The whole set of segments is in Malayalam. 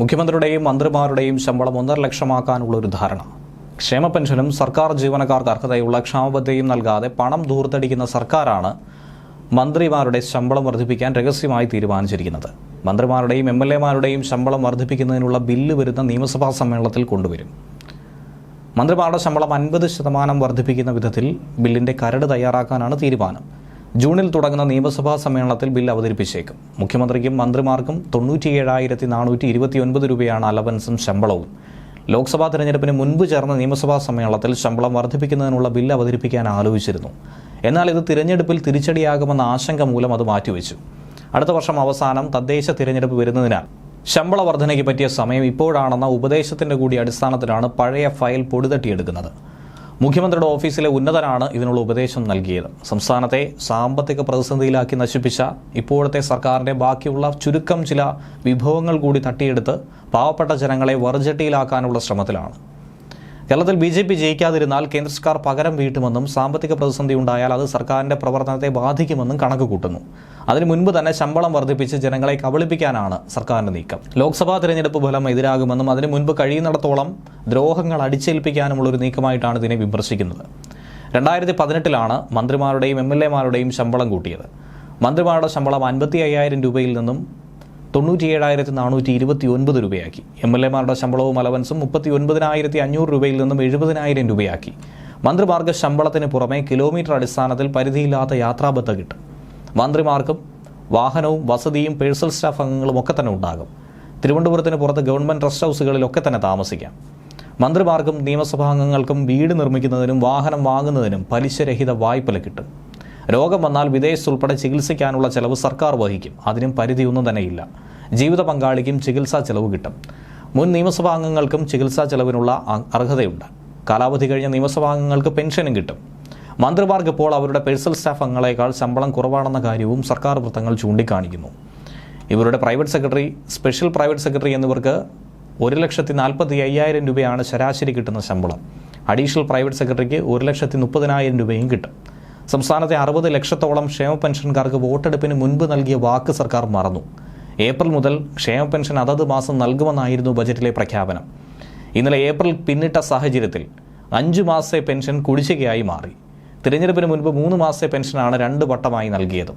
മുഖ്യമന്ത്രിയുടെയും മന്ത്രിമാരുടെയും ശമ്പളം ഒന്നര ലക്ഷമാക്കാനുള്ള ഒരു ധാരണ. ക്ഷേമ പെൻഷനും സർക്കാർ ജീവനക്കാർക്ക് അർഹതയുള്ള ക്ഷാമബദ്ധയും നൽകാതെ പണം ദൂർത്തടിക്കുന്ന സർക്കാരാണ് മന്ത്രിമാരുടെ ശമ്പളം വർദ്ധിപ്പിക്കാൻ രഹസ്യമായി തീരുമാനിച്ചിരിക്കുന്നത്. മന്ത്രിമാരുടെയും എം എൽ എമാരുടെയും ശമ്പളം വർദ്ധിപ്പിക്കുന്നതിനുള്ള ബില്ല് വരുന്ന നിയമസഭാ സമ്മേളനത്തിൽ കൊണ്ടുവരും. മന്ത്രിമാരുടെ ശമ്പളം അൻപത് ശതമാനം വർദ്ധിപ്പിക്കുന്ന വിധത്തിൽ ബില്ലിന്റെ കരട് തയ്യാറാക്കാനാണ് തീരുമാനം. ജൂണിൽ തുടങ്ങുന്ന നിയമസഭാ സമ്മേളനത്തിൽ ബിൽ അവതരിപ്പിച്ചേക്കും. മുഖ്യമന്ത്രിക്കും മന്ത്രിമാർക്കും തൊണ്ണൂറ്റിയേഴായിരത്തി നാനൂറ്റി ഇരുപത്തിയൊൻപത് രൂപയാണ് അലവൻസും ശമ്പളവും. ലോക്സഭാ തെരഞ്ഞെടുപ്പിന് മുൻപ് ചേർന്ന നിയമസഭാ സമ്മേളനത്തിൽ ശമ്പളം വർദ്ധിപ്പിക്കുന്നതിനുള്ള ബിൽ അവതരിപ്പിക്കാൻ ആലോചിച്ചിരുന്നു. എന്നാൽ ഇത് തിരഞ്ഞെടുപ്പിൽ തിരിച്ചടിയാകുമെന്ന ആശങ്ക മൂലം അത് മാറ്റിവെച്ചു. അടുത്ത വർഷം അവസാനം തദ്ദേശ തിരഞ്ഞെടുപ്പ് വരുന്നതിനാൽ ശമ്പള വർധനയ്ക്ക് പറ്റിയ സമയം ഇപ്പോഴാണെന്ന ഉപദേശത്തിന്റെ കൂടി അടിസ്ഥാനത്തിലാണ് പഴയ ഫയൽ പൊടിതട്ടിയെടുക്കുന്നത്. മുഖ്യമന്ത്രിയുടെ ഓഫീസിലെ ഉന്നതരാണ് ഇതിനുള്ള ഉപദേശം നൽകിയത്. സംസ്ഥാനത്തെ സാമ്പത്തിക പ്രതിസന്ധിയിലാക്കി നശിപ്പിച്ച ഇപ്പോഴത്തെ സർക്കാരിന്റെ ബാക്കിയുള്ള ചുരുക്കം ചില വിഭവങ്ങൾ കൂടി തട്ടിയെടുത്ത് പാവപ്പെട്ട ജനങ്ങളെ വറുചട്ടിയിലാക്കാനുള്ള ശ്രമത്തിലാണ്. കേരളത്തിൽ ബി ജെ പി ജയിക്കാതിരുന്നാൽ കേന്ദ്ര സർക്കാർ പകരം വീട്ടുമെന്നും സാമ്പത്തിക പ്രതിസന്ധി ഉണ്ടായാൽ അത് സർക്കാരിന്റെ പ്രവർത്തനത്തെ ബാധിക്കുമെന്നും കണക്ക് കൂട്ടുന്നു അതിനു മുൻപ് തന്നെ ശമ്പളം വർദ്ധിപ്പിച്ച് ജനങ്ങളെ കബളിപ്പിക്കാനാണ് സർക്കാരിന്റെ നീക്കം. ലോക്സഭാ തെരഞ്ഞെടുപ്പ് ഫലം എതിരാകുമെന്നും അതിനു മുൻപ് കഴിയുന്നിടത്തോളം ദ്രോഹങ്ങൾ അടിച്ചേൽപ്പിക്കാനുമുള്ള ഒരു നീക്കമായിട്ടാണ് ഇതിനെ വിമർശിക്കുന്നത്. രണ്ടായിരത്തി പതിനെട്ടിലാണ് മന്ത്രിമാരുടെയും എം എൽ എമാരുടെയും ശമ്പളം കൂട്ടിയത്. മന്ത്രിമാരുടെ ശമ്പളം അൻപത്തി അയ്യായിരം രൂപയിൽ നിന്നും തൊണ്ണൂറ്റി ഏഴായിരത്തി നാനൂറ്റി ഇരുപത്തി ഒൻപത് രൂപയാക്കി. എം എൽ എമാരുടെ ശമ്പളവും അലവൻസും മുപ്പത്തി ഒൻപതിനായിരത്തി അഞ്ഞൂറ് രൂപയിൽ നിന്നും എഴുപതിനായിരം രൂപയാക്കി. മന്ത്രിമാർക്ക് ശമ്പളത്തിന് പുറമെ കിലോമീറ്റർ അടിസ്ഥാനത്തിൽ പരിധിയില്ലാത്ത യാത്രാബത്ത കിട്ടും. മന്ത്രിമാർക്കും വാഹനവും വസതിയും പേഴ്സണൽ സ്റ്റാഫ് അംഗങ്ങളും ഒക്കെ തന്നെ ഉണ്ടാകും. തിരുവനന്തപുരത്തിന് പുറത്ത് ഗവൺമെന്റ് റെസ്റ്റ് ഹൗസുകളിലൊക്കെ തന്നെ താമസിക്കാം. മന്ത്രിമാർക്കും നിയമസഭാ അംഗങ്ങൾക്കും വീട് നിർമ്മിക്കുന്നതിനും വാഹനം വാങ്ങുന്നതിനും പലിശരഹിത വായ്പ കിട്ടും. രോഗം വന്നാൽ വിദേശത്ത് ഉൾപ്പെടെ ചികിത്സിക്കാനുള്ള ചെലവ് സർക്കാർ വഹിക്കും. അതിനും പരിധിയൊന്നും തന്നെയില്ല ജീവിത പങ്കാളിക്കും ചികിത്സാ ചെലവ് കിട്ടും. മുൻ നിയമസഭാ അംഗങ്ങൾക്കും ചികിത്സാ ചെലവിനുള്ള അർഹതയുണ്ട്. കാലാവധി കഴിഞ്ഞ നിയമസഭാ അംഗങ്ങൾക്ക് പെൻഷനും കിട്ടും. മന്ത്രിമാർക്ക് ഇപ്പോൾ അവരുടെ പേഴ്സണൽ സ്റ്റാഫ് അംഗങ്ങളെക്കാൾ ശമ്പളം കുറവാണെന്ന കാര്യവും സർക്കാർ വൃത്തങ്ങൾ ചൂണ്ടിക്കാണിക്കുന്നു. ഇവരുടെ private secretary special private secretary എന്നിവർക്ക് ഒരു ലക്ഷത്തി നാൽപ്പത്തി അയ്യായിരം രൂപയാണ് ശരാശരി കിട്ടുന്ന ശമ്പളം. അഡീഷണൽ പ്രൈവറ്റ് സെക്രട്ടറിക്ക് ഒരു ലക്ഷത്തി മുപ്പതിനായിരം രൂപയും കിട്ടും. സംസ്ഥാനത്തെ അറുപത് ലക്ഷത്തോളം ക്ഷേമ പെൻഷൻകാർക്ക് വോട്ടെടുപ്പിന് മുൻപ് നൽകിയ വാക്ക് സർക്കാർ മറന്നു. ഏപ്രിൽ മുതൽ ക്ഷേമ പെൻഷൻ അതത് മാസം നൽകുമെന്നായിരുന്നു ബജറ്റിലെ പ്രഖ്യാപനം. ഇന്നലെ ഏപ്രിൽ പിന്നിട്ട സാഹചര്യത്തിൽ അഞ്ചു മാസത്തെ പെൻഷൻ കുടിശ്ശികയായി മാറി. തിരഞ്ഞെടുപ്പിന് മുൻപ് മൂന്ന് മാസത്തെ പെൻഷനാണ് രണ്ട് വട്ടമായി നൽകിയത്.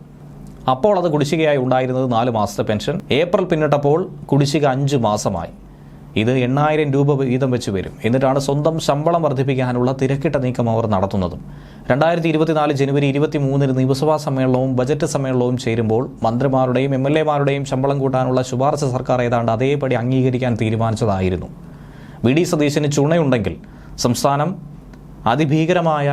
അപ്പോൾ അത് കുടിശ്ശികയായി ഉണ്ടായിരുന്നത് നാല് മാസത്തെ പെൻഷൻ. ഏപ്രിൽ പിന്നിട്ടപ്പോൾ കുടിശ്ശിക അഞ്ച് മാസമായി. ഇത് എണ്ണായിരം രൂപ വീതം വെച്ച് വരും. എന്നിട്ടാണ് സ്വന്തം ശമ്പളം വർദ്ധിപ്പിക്കാനുള്ള തിരക്കിട്ട നീക്കം അവർ നടത്തുന്നതും. രണ്ടായിരത്തി ഇരുപത്തിനാല് ജനുവരി ഇരുപത്തി മൂന്നിന് നിയമസഭാ സമ്മേളനവും ബജറ്റ് സമ്മേളനവും ചേരുമ്പോൾ മന്ത്രിമാരുടെയും എം എൽ എമാരുടെയും ശമ്പളം കൂട്ടാനുള്ള ശുപാർശ സർക്കാർ ഏതാണ്ട് അതേപടി അംഗീകരിക്കാൻ തീരുമാനിച്ചതായിരുന്നു. വി ഡി സതീശന് ചുണയുണ്ടെങ്കിൽ സംസ്ഥാനം അതിഭീകരമായ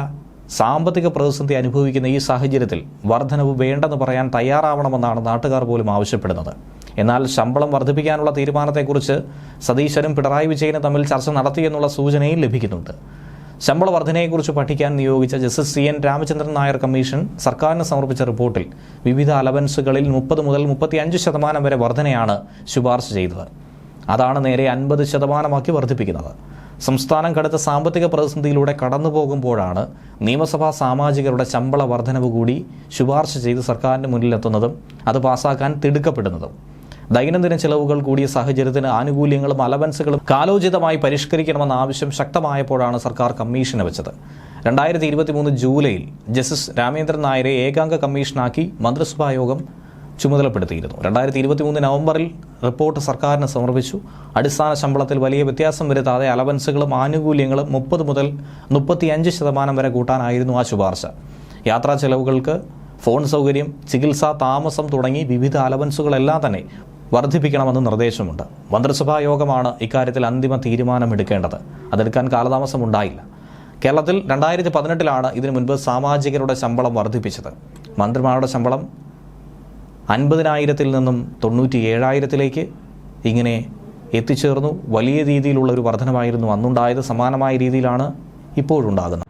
സാമ്പത്തിക പ്രതിസന്ധി അനുഭവിക്കുന്ന ഈ സാഹചര്യത്തിൽ വർധനവ് വേണ്ടെന്ന് പറയാൻ തയ്യാറാവണമെന്നാണ് നാട്ടുകാർ പോലും ആവശ്യപ്പെടുന്നത്. എന്നാൽ ശമ്പളം വർദ്ധിപ്പിക്കാനുള്ള തീരുമാനത്തെക്കുറിച്ച് സതീശനും പിണറായി വിജയനും തമ്മിൽ ചർച്ച നടത്തിയെന്നുള്ള സൂചനയും ലഭിക്കുന്നുണ്ട്. ശമ്പള വർധനയെക്കുറിച്ച് പഠിക്കാൻ നിയോഗിച്ച justice C N Ramachandran Nair commission സർക്കാരിന് സമർപ്പിച്ച റിപ്പോർട്ടിൽ വിവിധ അലവൻസുകളിൽ മുപ്പത് മുതൽ മുപ്പത്തിയഞ്ച് ശതമാനം വരെ വർധനയാണ് ശുപാർശ ചെയ്തത്. അതാണ് നേരെ അൻപത് ശതമാനമാക്കി വർദ്ധിപ്പിക്കുന്നത്. സംസ്ഥാനം കടുത്ത സാമ്പത്തിക പ്രതിസന്ധിയിലൂടെ കടന്നു പോകുമ്പോഴാണ് നിയമസഭാ സാമാജികരുടെ ശമ്പള വർധനവ് കൂടി ശുപാർശ ചെയ്ത് സർക്കാരിന് മുന്നിലെത്തുന്നതും അത് പാസാക്കാൻ തിടുക്കപ്പെടുന്നതും. ദൈനംദിന ചെലവുകൾ കൂടിയ സാഹചര്യത്തിന് ആനുകൂല്യങ്ങളും അലവൻസുകളും കാലോചിതമായി പരിഷ്കരിക്കണമെന്ന ആവശ്യം ശക്തമായപ്പോഴാണ് സർക്കാർ കമ്മീഷനെ വെച്ചത്. രണ്ടായിരത്തി ഇരുപത്തിമൂന്ന് ജൂലൈയിൽ ജസ്റ്റിസ് രാമേന്ദ്രൻ നായരെ ഏകാംഗ കമ്മീഷനാക്കി മന്ത്രിസഭാ യോഗം ചുമതലപ്പെടുത്തിയിരുന്നു. രണ്ടായിരത്തി ഇരുപത്തി മൂന്ന് നവംബറിൽ റിപ്പോർട്ട് സർക്കാരിന് സമർപ്പിച്ചു. അടിസ്ഥാന ശമ്പളത്തിൽ വലിയ വ്യത്യാസം വരുത്താതെ അലവൻസുകളും ആനുകൂല്യങ്ങളും മുപ്പത് മുതൽ മുപ്പത്തിയഞ്ച് ശതമാനം വരെ കൂട്ടാനായിരുന്നു ആ ശുപാർശ. യാത്രാ ചെലവുകൾക്ക് ഫോൺ സൗകര്യം ചികിത്സ താമസം തുടങ്ങി വിവിധ അലവൻസുകളെല്ലാം തന്നെ വർദ്ധിപ്പിക്കണമെന്ന് നിർദ്ദേശമുണ്ട്. മന്ത്രിസഭാ യോഗമാണ് ഇക്കാര്യത്തിൽ അന്തിമ തീരുമാനമെടുക്കേണ്ടത്. അതെടുക്കാൻ കാലതാമസം ഉണ്ടായില്ല കേരളത്തിൽ രണ്ടായിരത്തി പതിനെട്ടിലാണ് ഇതിനു മുൻപ് സാമാജികരുടെ ശമ്പളം വർദ്ധിപ്പിച്ചത്. മന്ത്രിമാരുടെ ശമ്പളം അൻപതിനായിരത്തിൽ നിന്നും തൊണ്ണൂറ്റി ഏഴായിരത്തിലേക്ക് ഇങ്ങനെ എത്തിച്ചേർന്നു. വലിയ രീതിയിലുള്ള ഒരു വർധനമായിരുന്നു അന്നുണ്ടായത്. സമാനമായ രീതിയിലാണ് ഇപ്പോഴുണ്ടാകുന്നത്.